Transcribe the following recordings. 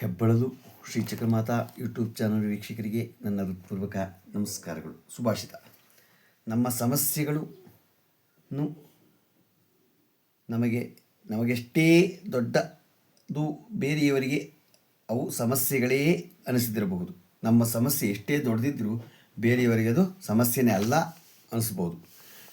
ಹೆಬ್ಬಳಲು Shri Chakramata YouTube channel ವೀಕ್ಷಕರಿಗೆ ನನ್ನ ಹೃತ್ಪೂರ್ವಕ ನಮಸ್ಕಾರಗಳು. ಸುಭಾಷಿತ. ನಮ್ಮ ಸಮಸ್ಯೆಗಳು ನಮಗೆ, ನಮಗೆಷ್ಟೇ ದೊಡ್ಡದು ಬೇರೆಯವರಿಗೆ ಅವು ಸಮಸ್ಯೆಗಳೇ ಅನಿಸಿದಿರಬಹುದು. ನಮ್ಮ ಸಮಸ್ಯೆ ಎಷ್ಟೇ ದೊಡ್ಡದಿದ್ದರೂ ಬೇರೆಯವರಿಗೆ ಅದು ಸಮಸ್ಯೆನೇ ಅಲ್ಲ ಅನಿಸ್ಬೋದು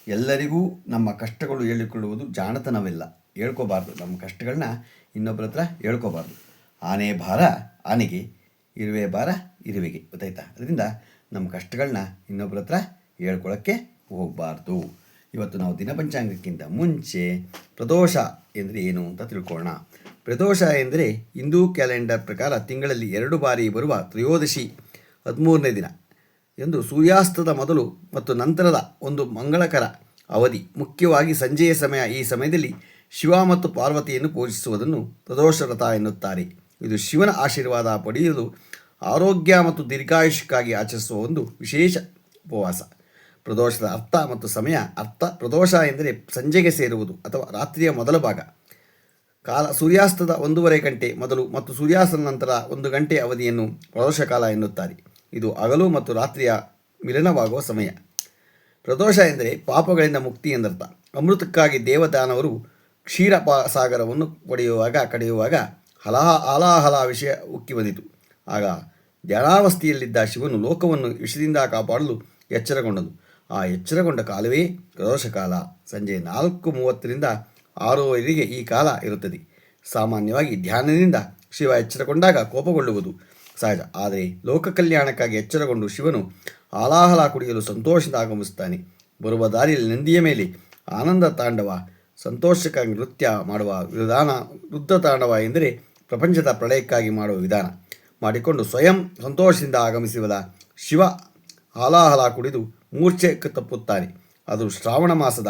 ಎಲ್ಲರಿಗೂ ನಮ್ಮ ಕಷ್ಟಗಳು ಹೇಳಿಕೊಳ್ಳುವುದು ಜಾಣತನವಿಲ್ಲ. ಹೇಳ್ಕೋಬಾರ್ದು. ನಮ್ಮ ಕಷ್ಟಗಳನ್ನ ಇನ್ನೊಬ್ಬರ ಹತ್ರ ಹೇಳ್ಕೋಬಾರ್ದು. ಆನೆ ಭಾರ, ಆನೆಗೆ, ಇರುವೆ ಭಾರ, ಇರುವೆಗೆ ಗೊತ್ತಾಯ್ತಾ? ಅದರಿಂದ ನಮ್ಮ ಕಷ್ಟಗಳನ್ನ ಇನ್ನೊಬ್ಬರ ಹತ್ರ ಹೇಳ್ಕೊಳ್ಳೋಕ್ಕೆ ಹೋಗಬಾರ್ದು. ಇವತ್ತು ನಾವು ದಿನಪಂಚಾಂಗಕ್ಕಿಂತ ಮುಂಚೆ ಪ್ರದೋಷ ಎಂದರೆ ಏನು ಅಂತ ತಿಳ್ಕೊಳ್ಳೋಣ ಪ್ರದೋಷ ಎಂದರೆ ಹಿಂದೂ ಕ್ಯಾಲೆಂಡರ್ ಪ್ರಕಾರ ತಿಂಗಳಲ್ಲಿ ಎರಡು ಬಾರಿ ಬರುವ ತ್ರಯೋದಶಿ ಹದಿಮೂರನೇ ದಿನ ಎಂದು ಸೂರ್ಯಾಸ್ತದ ಮೊದಲು ಮತ್ತು ನಂತರದ ಒಂದು ಮಂಗಳಕರ ಅವಧಿ, ಮುಖ್ಯವಾಗಿ ಸಂಜೆಯ ಸಮಯ ಈ ಸಮಯದಲ್ಲಿ ಶಿವ ಮತ್ತು ಪಾರ್ವತಿಯನ್ನು ಪೂಜಿಸುವುದನ್ನು ಪ್ರದೋಷ ವ್ರತ ಎನ್ನುತ್ತಾರೆ. ಇದು ಶಿವನ ಆಶೀರ್ವಾದ ಪಡೆಯಲು ಆರೋಗ್ಯ ಮತ್ತು ದೀರ್ಘಾಯುಷ್ಯಕ್ಕಾಗಿ ಆಚರಿಸುವ ಒಂದು ವಿಶೇಷ ಉಪವಾಸ. ಪ್ರದೋಷದ ಅರ್ಥ ಮತ್ತು ಸಮಯ ಅರ್ಥ ಪ್ರದೋಷ ಎಂದರೆ ಸಂಜೆಗೆ ಸೇರುವುದು ಅಥವಾ ರಾತ್ರಿಯ ಮೊದಲ ಭಾಗ. ಕಾಲ ಸೂರ್ಯಾಸ್ತದ ಒಂದೂವರೆ ಗಂಟೆ ಮೊದಲು ಮತ್ತು ಸೂರ್ಯಾಸ್ತದ ನಂತರ ಒಂದು ಗಂಟೆ ಅವಧಿಯನ್ನು ಪ್ರದೋಷ ಕಾಲ ಎನ್ನುತ್ತಾರೆ. ಇದು ಹಗಲು ಮತ್ತು ರಾತ್ರಿಯ ಮಿಲನವಾಗುವ ಸಮಯ. ಪ್ರದೋಷ ಎಂದರೆ ಪಾಪಗಳಿಂದ ಮುಕ್ತಿ ಎಂದರ್ಥ. ಅಮೃತಕ್ಕಾಗಿ ದೇವದಾನವರು ಕ್ಷೀರ ಸಾಗರವನ್ನು ಪಡೆಯುವಾಗ, ಕಡೆಯುವಾಗ ಹಲಹ ಹಲಾಹಲ ವಿಷಯ ಉಕ್ಕಿ ಬಂದಿತು. ಆಗ ಜನಾವಸ್ಥೆಯಲ್ಲಿದ್ದ ಶಿವನು ಲೋಕವನ್ನು ವಿಷದಿಂದ ಕಾಪಾಡಲು ಎಚ್ಚರಗೊಂಡನು. ಆ ಎಚ್ಚರಗೊಂಡ ಕಾಲವೇ ರೋಷ ಕಾಲ. ಸಂಜೆ ನಾಲ್ಕು ಮೂವತ್ತರಿಂದ ಆರೂವರೆಗೆ ಈ ಕಾಲ ಇರುತ್ತದೆ. ಸಾಮಾನ್ಯವಾಗಿ ಧ್ಯಾನದಿಂದ ಶಿವ ಎಚ್ಚರಗೊಂಡಾಗ ಕೋಪಗೊಳ್ಳುವುದು ಸಹಜ. ಆದರೆ ಲೋಕ ಕಲ್ಯಾಣಕ್ಕಾಗಿ ಎಚ್ಚರಗೊಂಡು ಶಿವನು ಆಲಾಹಲ ಕುಡಿಯಲು ಸಂತೋಷದಿಂದ ಆಗಮಿಸುತ್ತಾನೆ. ಬರುವ ದಾರಿಯಲ್ಲಿ ನಂದಿಯ ಮೇಲೆ ಆನಂದ ತಾಂಡವ, ಸಂತೋಷಕ್ಕಾಗಿ ನೃತ್ಯ ಮಾಡುವ ವಿಧಾನ ವೃದ್ಧ ತಾಂಡವ ಎಂದರೆ ಪ್ರಪಂಚದ ಪ್ರಳಯಕ್ಕಾಗಿ ಮಾಡುವ ವಿಧಾನ. ಮಾಡಿಕೊಂಡು ಸ್ವಯಂ ಸಂತೋಷದಿಂದ ಆಗಮಿಸುವುದ ಶಿವ ಹಾಲಾಹಲ ಕುಡಿದು ಮೂರ್ಛೆ ತಪ್ಪುತ್ತಾನೆ ಅದು ಶ್ರಾವಣ ಮಾಸದ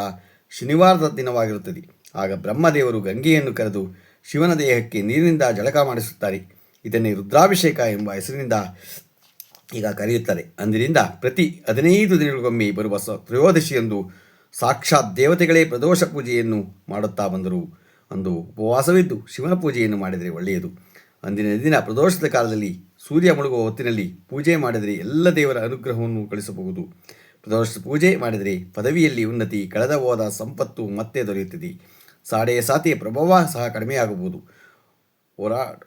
ಶನಿವಾರದ ದಿನವಾಗಿರುತ್ತದೆ. ಆಗ ಬ್ರಹ್ಮದೇವರು ಗಂಗೆಯನ್ನು ಕರೆದು ಶಿವನ ದೇಹಕ್ಕೆ ನೀರಿನಿಂದ ಜಳಕ ಮಾಡಿಸುತ್ತಾರೆ. ಇದನ್ನೇ ರುದ್ರಾಭಿಷೇಕ ಎಂಬ ಹೆಸರಿನಿಂದ ಈಗ ಕರೆಯುತ್ತಾರೆ. ಅಂದಿನಿಂದ ಪ್ರತಿ ಹದಿನೈದು ದಿನಗಳಿಗೊಮ್ಮೆ ಬರುವ ಸ ತ್ರಯೋದಶಿಯಂದು ಸಾಕ್ಷಾತ್ ದೇವತೆಗಳೇ ಪ್ರದೋಷ ಪೂಜೆಯನ್ನು ಮಾಡುತ್ತಾ ಬಂದರು. ಅಂದು ಉಪವಾಸವಿದ್ದು ಶಿವನ ಪೂಜೆಯನ್ನು ಮಾಡಿದರೆ ಒಳ್ಳೆಯದು. ಅಂದಿನ ದಿನ ಪ್ರದೋಷದ ಕಾಲದಲ್ಲಿ ಸೂರ್ಯ ಮುಳುಗುವ ಹೊತ್ತಿನಲ್ಲಿ ಪೂಜೆ ಮಾಡಿದರೆ ಎಲ್ಲ ದೇವರ ಅನುಗ್ರಹವನ್ನು ಗಳಿಸಬಹುದು. ಪ್ರದೋಷ ಪೂಜೆ ಮಾಡಿದರೆ ಪದವಿಯಲ್ಲಿ ಉನ್ನತಿ, ಕಳೆದ ಹೋದ ಸಂಪತ್ತು ಮತ್ತೆ ದೊರೆಯುತ್ತದೆ. ಸಾಡೆಯ ಸಾತಿಯ ಪ್ರಭಾವ ಸಹ ಕಡಿಮೆಯಾಗಬಹುದು. ಹೋರಾಟ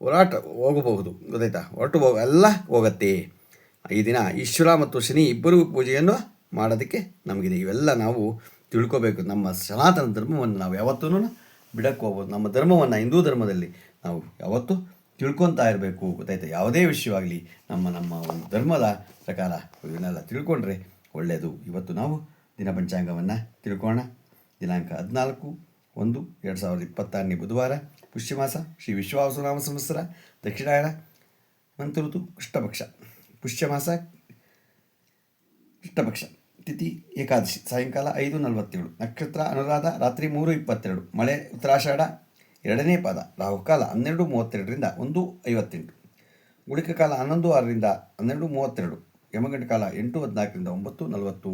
ಹೋರಾಟ ಹೋಗಬಹುದು. ಗೊತ್ತಾಯ್ತಾ? ಹೊರಟು ಹೋಗ, ಎಲ್ಲ ಹೋಗತ್ತೆ. ಈ ದಿನ ಈಶ್ವರ ಮತ್ತು ಶನಿ ಇಬ್ಬರೂ ಪೂಜೆಯನ್ನು ಮಾಡೋದಕ್ಕೆ ನಮಗಿದೆ. ಇವೆಲ್ಲ ನಾವು ತಿಳ್ಕೋಬೇಕು. ನಮ್ಮ ಸನಾತನ ಧರ್ಮವನ್ನು ನಾವು ಯಾವತ್ತೂ ಬಿಡಕ್ಕೆ ಹೋಗ್ಬೋದು ನಮ್ಮ ಧರ್ಮವನ್ನು ಹಿಂದೂ ಧರ್ಮದಲ್ಲಿ ನಾವು ಯಾವತ್ತೂ ತಿಳ್ಕೊತಾ ಇರಬೇಕು. ಗೊತ್ತಾಯ್ತಾ? ಯಾವುದೇ ವಿಷಯವಾಗಲಿ ನಮ್ಮ ನಮ್ಮ ಒಂದು ಧರ್ಮದ ಪ್ರಕಾರ ಇವನ್ನೆಲ್ಲ ತಿಳ್ಕೊಂಡ್ರೆ ಒಳ್ಳೆಯದು ಇವತ್ತು ನಾವು ದಿನ ಪಂಚಾಂಗವನ್ನು ತಿಳ್ಕೋಣ. ದಿನಾಂಕ ಹದಿನಾಲ್ಕು ಒಂದು ಎರಡು ಸಾವಿರದ ಇಪ್ಪತ್ತಾರನೇ ಬುಧವಾರ, ಪುಷ್ಯಮಾಸ, ಶ್ರೀ ವಿಶ್ವಾಸನಾಮ ಸಂವತ್ಸರ, ದಕ್ಷಿಣಾಯಣ ಮಂತ್ರ ಋತು ಕೃಷ್ಣಪಕ್ಷ ಪುಷ್ಯಮಾಸ ಕೃಷ್ಣಪಕ್ಷ ತಿಥಿ ಏಕಾದಶಿ, ಸಾಯಂಕಾಲ ಐದು ನಲವತ್ತೇಳು, ನಕ್ಷತ್ರ ಅನುರಾಧ ರಾತ್ರಿ ಮೂರು ಇಪ್ಪತ್ತೆರಡು, ಮಳೆ ಉತ್ತರಾಷಾಢ ಎರಡನೇ ಪಾದ, ರಾಹುಕಾಲ ಹನ್ನೆರಡು ಮೂವತ್ತೆರಡರಿಂದ ಒಂದು ಐವತ್ತೆಂಟು ಉಳಿಕ ಕಾಲ ಹನ್ನೊಂದು ಆರರಿಂದ ಹನ್ನೆರಡು ಮೂವತ್ತೆರಡು ಯಮಗಂಟ ಕಾಲ ಎಂಟು ಹದಿನಾಲ್ಕರಿಂದ ಒಂಬತ್ತು ನಲವತ್ತು.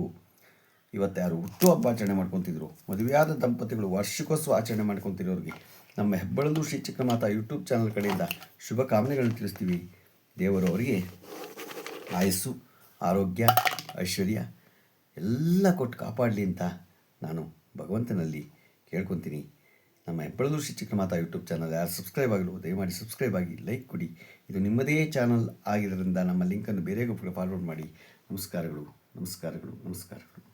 ಇವತ್ತಾರು ಹುಟ್ಟು ಹಬ್ಬ ಆಚರಣೆ ಮಾಡ್ಕೊತಿದ್ರು? ಮದುವೆಯಾದ ದಂಪತಿಗಳು ವಾರ್ಷಿಕೋತ್ಸವ ಆಚರಣೆ ಮಾಡ್ಕೊತಿರೋರಿಗೆ ನಮ್ಮ ಹೆಬ್ಬಳಂದು ಶ್ರೀ ಚಿಕ್ಕಮಾತಾ ಯೂಟ್ಯೂಬ್ ಚಾನಲ್ ಕಡೆಯಿಂದ ಶುಭ ಕಾಮನೆಗಳನ್ನು ತಿಳಿಸ್ತೀವಿ. ದೇವರು ಅವರಿಗೆ ಆಯಸ್ಸು, ಆರೋಗ್ಯ, ಐಶ್ವರ್ಯ ಎಲ್ಲ ಕೊಟ್ಟು ಕಾಪಾಡಲಿ ಅಂತ ನಾನು ಭಗವಂತನಲ್ಲಿ ಕೇಳ್ಕೊತೀನಿ. ನಮ್ಮ ಹೆಬ್ಬಳದೂರು ಶ್ರೀ ಚಿಕ್ಕಮಾತಾ ಯೂಟ್ಯೂಬ್ ಚಾನಲ್ ಯಾರು ಸಬ್ಸ್ಕ್ರೈಬ್ ಆಗಲು ದಯಮಾಡಿ ಸಬ್ಸ್ಕ್ರೈಬ್ ಆಗಿ ಲೈಕ್ ಕೊಡಿ. ಇದು ನಿಮ್ಮದೇ ಚಾನಲ್ ಆಗಿರೋದ್ರಿಂದ ನಮ್ಮ ಲಿಂಕನ್ನು ಬೇರೆಗೂ ಫಾರ್ವರ್ಡ್ ಮಾಡಿ. ನಮಸ್ಕಾರಗಳು ನಮಸ್ಕಾರಗಳು ನಮಸ್ಕಾರಗಳು.